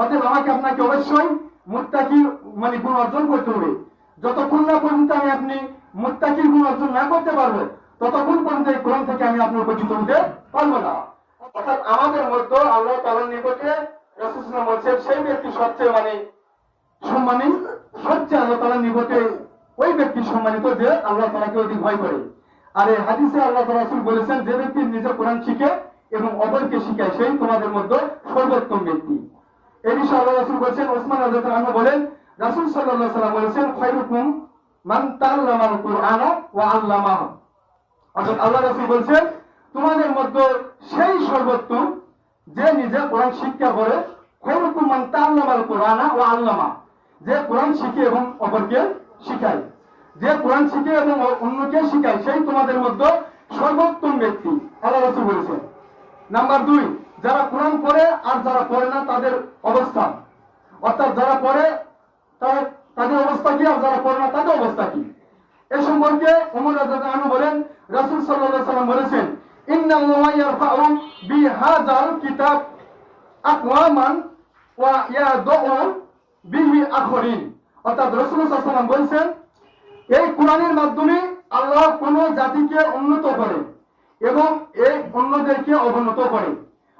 অতএব আমাকে আপনাকে অবশ্যই মুত্তাকি মানে গুণ অর্জন করতে হবে। যতক্ষণ না পর্যন্ত আমি আপনি মুত্তাকির গুণ অর্জন না করতে পারব, ততক্ষণ পর্যন্ত এই কোরআন থেকে আমি আপনার উপস্থিত হতে পারব না। অর্থাৎ আমাদের মধ্যে আল্লাহ তাআলার নিকটে বলছেন সেই ব্যক্তি সবচেয়ে মানে সম্মানী, সবচেয়ে আল্লাহ তাআলার নিকটে ওই ব্যক্তি সম্মানিত যে আল্লাহ তাআলাকে অধিক ভয় করে। আর এই হাদিসে আল্লাহ রাসূল বলেছেন, যে ব্যক্তি নিজে কোরআন শিখে এবং অপরকে শিখায়, সেই তোমাদের মধ্যে সর্বোত্তম ব্যক্তি। এই বিষয়ে আল্লাহ রাসূল বলেছেন, ওসমান রাদিয়াল্লাহু আনহু বলেন, রাসূল আলাইহি সাল্লাম বলেছেন, খায়রুকুম মান তাআল্লামাল কুরআনা ওয়া আল্লামাহু। অর্থাৎ আল্লাহ রাসূল বলছেন, তোমাদের মধ্যে সেই সর্বোত্তম যে নিজে কোরআন শিক্ষা করে, খায়রুকুম মান তাআল্লামাল কুরআনা ওয়া আল্লামা যে কোরআন শিখে এবং অপরকে শিখায়। যে কোরআন শিখে এবং অন্যকে শিখায়, সেই তোমাদের মধ্যে সর্বোত্তম ব্যক্তি, আল্লাহ রাসূল বলেছেন। নাম্বার দুই, যারা কোরআন পড়ে আর যারা পড়ে না, তাদের অবস্থা অর্থাৎ যারা পড়ে তারা- তাদের অবস্থা কি আর যারা পড়ে না তাদের অবস্থা কি এ সম্পর্কে ওমর রাদিয়াল্লাহু আনহু বলেন রাসূল সাল্লাল্লাহু আলাইহি সাল্লাম বলেছেন কিতাব আকওয়ামান ওয়া ইয়াদউ বিহি আখরিন অর্থাৎ রাসূল বলেছেন, এই কোরআনের মাধ্যমে আল্লাহ কোন জাতিকে উন্নত করে এবং এই অন্যদেরকে অবনত করে।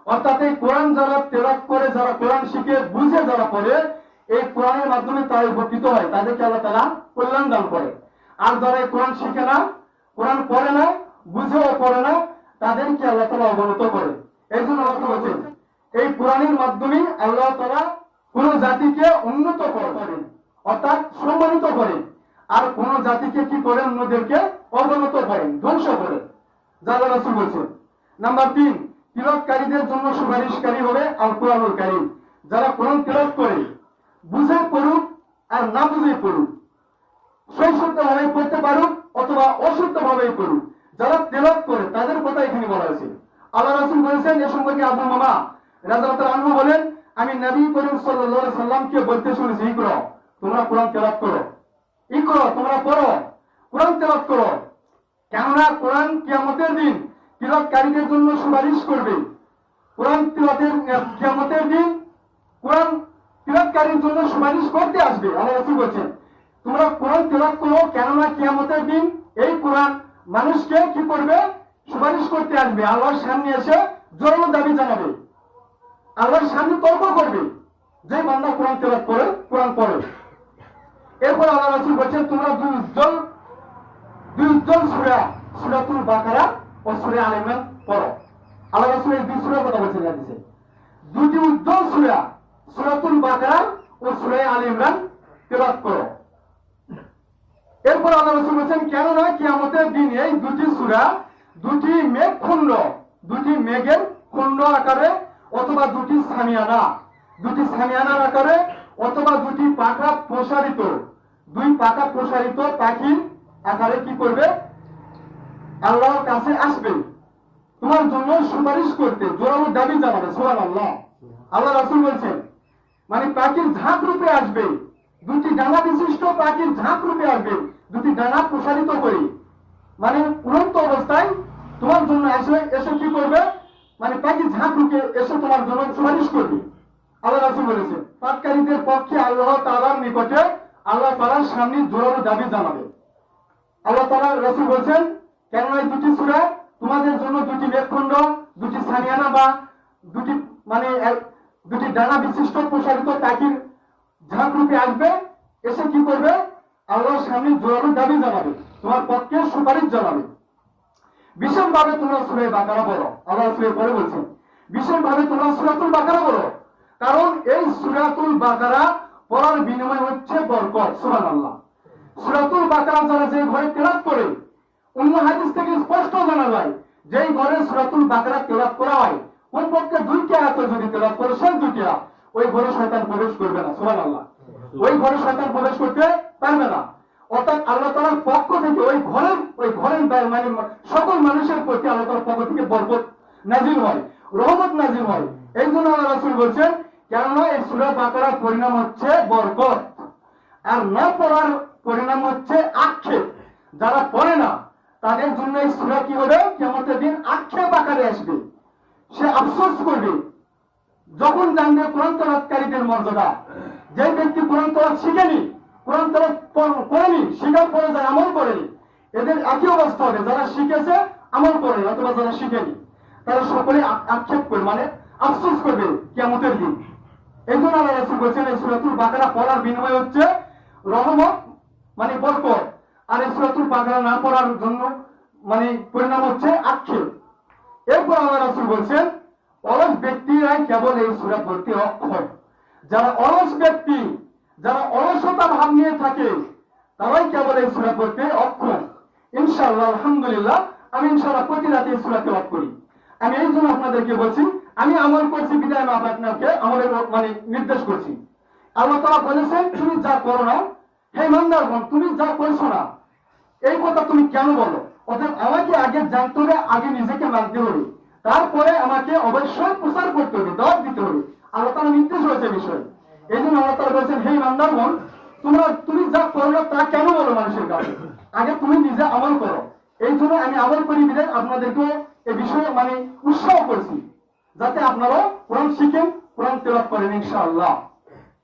অর্থাৎ এই কোরআন যারা তেলাক করে, যারা কোরআন শিখে, বুঝে যারা পড়ে, এই কোরআনের মাধ্যমে তারা উপকৃত হয়। তাদেরকে আল্লাহ তারা কল্যাণ দান করে। আর যারা এই কোরআন শিখে না, কোরআন পড়ে না, বুঝেও পড়ে না তাদেরকে আল্লাহ তালা অবনত করে। এই জন্য আল্লাহ বলছেন, এই কোরআনের মাধ্যমে আল্লাহ তালা কোন জাতিকে উন্নত করেন অর্থাৎ সম্মানিত করেন। আর কোন জাতিকে কি করেন? অন্যদেরকে অবনত করেন, ধ্বংস করেন। যারা রাসূল বলছেন। নাম্বার তিন তিলককারীদের জন্য সুপারিশকারী হবে আল কোরআনুল কারীম। যারা কোরআন তিলক করে, বুঝে পড়ুক আর না বুঝে পড়ুক। এখানে বলা হয়েছে। আল্লাহ রাসূল বলেছেন এ সম্পর্কে আবু মামা রাজাত আনহু বলেন, আমি নবী করিম আলাইহি সাল্লামকে বলতে শুনেছি ইকরা তোমরা কোরআন তেলাওয়াত করো। ইকরা তোমরা পড়ো, কোরআন তেলাওয়াত করো। কেননা কোরআন কিয়ামতের দিন তিলককারীদের জন্য সুপারিশ করবে। কোরআন তিলতের কিয়ামতের দিন কোরআন তিলককারীর জন্য সুপারিশ করতে আসবে, আল্লাহ রাসূল বলছেন। তোমরা কোরআন তিলক করো, কেননা কিয়ামতের দিন এই কোরআন মানুষকে কি করবে? সুপারিশ করতে আসবে, আল্লাহর সামনে এসে জোরালো দাবি জানাবে। আল্লাহর সামনে তর্ক করবে, যে বান্দা কোরআন তেলাওয়াত করে, কোরআন পড়ে। এরপর আল্লাহ রাসূল বলছেন, তোমরা দুই উজ্জ্বল দুই উজ্জ্বল সূরা, সূরাতুল বাকারা ও সূরা আল ইমরান পড়ো। আল্লাহ রাসূল এই দুই সূরার কথা বলছেন হাদিসে দুটি উজ্জ্বল সুরা, সুরাতুল বাকারা ও সূরা আল ইমরান করো। এরপর আল্লাহ রাসূল বলছেন কেন না কিয়ামতের দিন এই দুটি সূরা দুটি মেঘ খণ্ড। দুটি মেঘের খণ্ড আকারে অথবা দুটি সামিয়ানা। দুটি সামিয়ানার আকারে অথবা দুটি পাখা প্রসারিত। দুই পাখা প্রসারিত পাখির আকারে কি করবে? আল্লাহর কাছে আসবে। তোমার জন্য সুপারিশ করতে জোরালো দাবি জানাবে সোহান আল্লাহ আল্লাহ রাসূল বলছেন মানে পাখির ঝাঁক রূপে আসবে। দুটি ডানা বিশিষ্ট পাখির ঝাঁক রূপে আসবে। দুটি ডানা প্রসারিত করে। মানে উড়ন্ত অবস্থায় তোমার জন্য এসে এসে কি করবে? মানে পাখির ঝাঁক রূপে এসে তোমার জন্য সুপারিশ করবে। আল্লাহ রাসূল বলেছেন পাটকারীদের পক্ষে আল্লাহ তাআলার নিকটে আল্লাহ তাআলার সামনে জোরালো দাবি জানাবে। আল্লাহ তাআলা রাসূল বলছেন কেন এই দুটি সূরা তোমাদের জন্য দুটি মেঘখণ্ড, দুটি সানিয়ানা বা দুটি মানে দুটি ডানা বিশিষ্ট প্রসারিত পাখির ঝাঁক রূপে আসবে। এসে কি করবে? আল্লাহর সামনে জোরালো দাবি জানাবে। তোমার পক্ষে সুপারিশ জানাবে। ভীষণভাবে তোমরা সুরে বাকারা বলো। আল্লাহ সুরে পরে বলছেন, ভীষণভাবে তোমরা সুরাতুল বাকারা বলো। কারণ এই সুরাতুল বাকারা পড়ার বিনিময় হচ্ছে বরকত, সুবহানাল্লাহ। সুরাতুল বাকারা যারা যে ঘরে তেলাত করে, অন্য হাদিস থেকে স্পষ্ট জানা যায়, যেই ঘরে সুরাতুল বাকারা তেলাত করা হয়, কোন পক্ষে দুইটি আয়াত যদি তেলাত করে সেই দুইটি ওই ঘরে শয়তান প্রবেশ করবে না সুরান আল্লাহ ওই ঘরে শয়তান প্রবেশ করতে পারবে না। অর্থাৎ আল্লাহ থেকে ওই ঘরের ওই ঘরের মানে সকল মানুষের প্রতি আল্লাহ তাআলার পক্ষ থেকে বরকত নাজিল হয়, রহমত নাজিল হয়। এই জন্য আল্লাহ রাসূল বলছেন, কেননা এই সূরা বাকারার পরিণাম হচ্ছে বরকত। আর না পড়ার পরিণাম হচ্ছে আক্ষেপ। যারা পড়ে না, তাদের জন্য এই সূরা কি হবে? কিয়ামতের দিন আক্ষেপ আকারে আসবে। সে আফসোস করবে। যখন জানবে কোরআন তলাৎকারীদের মর্যাদা, যে ব্যক্তি কোরআন তলাৎ শিখেনি কোরআন প- করেনি, শিখার পরে যারা আমল করেনি, এদের একই অবস্থা হবে। যারা শিখেছে, আমল করে, অথবা যারা শিখেনি, তারা সকলে আক্ষেপ করবে মানে আফসোস করবে কেমতের দিন। এই জন্য আল্লাহ রাসূল বলছেন, এই সূরাতুল বাকারা পড়ার বিনিময় হচ্ছে রহমত মানে বরকত। আর এই সূরাতুল বাকারা না পড়ার জন্য মানে পরিণাম হচ্ছে আক্ষেপ। এরপর আল্লাহ রাসূল বলছেন, অলস ব্যক্তিরাই কেবল এই সূরা পড়তে অক্ষম। যারা অলস ব্যক্তি যারা অলসতা ভাব নিয়ে থাকে, তারাই কেবল এই সূরা পড়তে অক্ষম? ইনশাআল্লাহ, আলহামদুলিল্লাহ, আমি ইনশাআল্লাহ প্রতি রাতে এই সূরা তেলাওয়াত করি। আমি এই জন্য আপনাদেরকে বলছি, আমি আমল করছি, বিদায় আমি আপনাকে আমলের মানে নির্দেশ করছি। আল্লাহ তারা বলেছেন তুমি যা করো না, হে ইমানদারগণ, তুমি যা করছ না, এই কথা তুমি কেন বলো? অতএব আমাকে আগে জানতে হবে, আগে নিজেকে মানতে হবে। তারপরে আমাকে অবশ্যই প্রচার করতে হবে দাওয়াত দিতে হবে। আল্লাহ তাআলা নির্দেশ হয়েছে বিষয়। এই জন্য আল্লাহ তারা বলছেন, হে ইমানদারগণ, তোমরা, তুমি যা করো না তা কেন বলো মানুষের কাছে? আগে তুমি নিজে আমল করো। এই জন্য আমি আমল করি বিদায় আপনাদেরকে এই বিষয়ে মানে উৎসাহ করছি। যাতে আপনারাও কোরআন শিখেন, কোরআন তেলাপ করেন ইনশাআল্লাহ।